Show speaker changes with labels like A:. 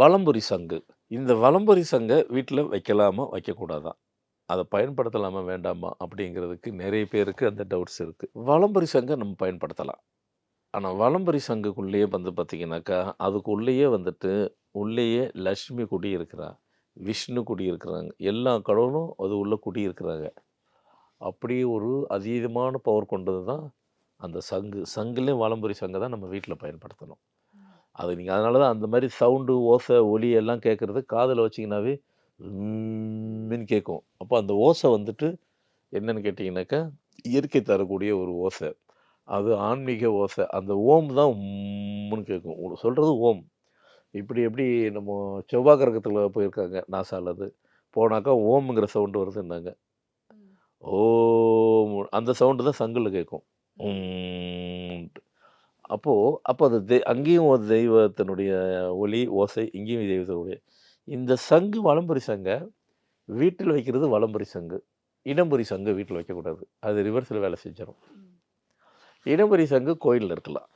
A: வலம்புரி சங்கு. இந்த வலம்புரி சங்கை வீட்டில் வைக்கலாமா? வைக்கக்கூடாதா? அதை பயன்படுத்தலாமா? வேண்டாமா? அப்படிங்கிறதுக்கு நிறைய பேருக்கு அந்த டவுட்ஸ் இருக்குது வலம்புரி சங்கை நம்ம பயன்படுத்தலாம். ஆனால் வலம்புரி சங்குக்குள்ளேயே வந்து பார்த்திங்கனாக்கா அதுக்குள்ளேயே வந்துட்டு உள்ளேயே லக்ஷ்மி குடி இருக்கிறா விஷ்ணு குடி இருக்கிறாங்க. எல்லா கடவுளும் அது உள்ளே குடி இருக்கிறாங்க. அப்படி ஒரு அதீதமான பவர் கொண்டது தான் அந்த சங்கு. சங்குலேயும் வலம்புரி சங்கை தான் நம்ம வீட்டில் பயன்படுத்தணும். அது நீங்கள் அதனால தான் அந்த மாதிரி சவுண்டு ஓசை ஒலி எல்லாம் கேட்குறது காதில் வச்சிங்கனாவே மின்னு கேட்கும். அப்போ அந்த ஓசை வந்துட்டு என்னன்னு கேட்டிங்கனாக்கா இயற்கை தரக்கூடிய ஒரு ஓசை. அது ஆன்மீக ஓசை. அந்த ஓம் தான் உம்முன்னு கேட்கும். சொல்கிறது ஓம். இப்படி எப்படி நம்ம செவ்வாய் கிரகத்தில் போயிருக்காங்க நாசாலது போனாக்கா ஓம்ங்கிற சவுண்டு வருதுன்னாங்க. ஓம். அந்த சவுண்டு தான் சங்கில் கேட்கும். அப்போ அப்போ அது தெ அங்கேயும் ஒரு தெய்வத்தினுடைய ஒலி, ஓசை, இங்கேயும் தெய்வத்தினுடைய இந்த சங்கு வலம்புரி சங்க வீட்டில் வைக்கிறது வலம்புரி சங்கு. இடம்புரி சங்கு வீட்டில் வைக்கக்கூடாது. அது ரிவர்ஸில் வேலை செஞ்சிரும். இடம்புரி சங்கு கோயில்ல இருக்கலாம்.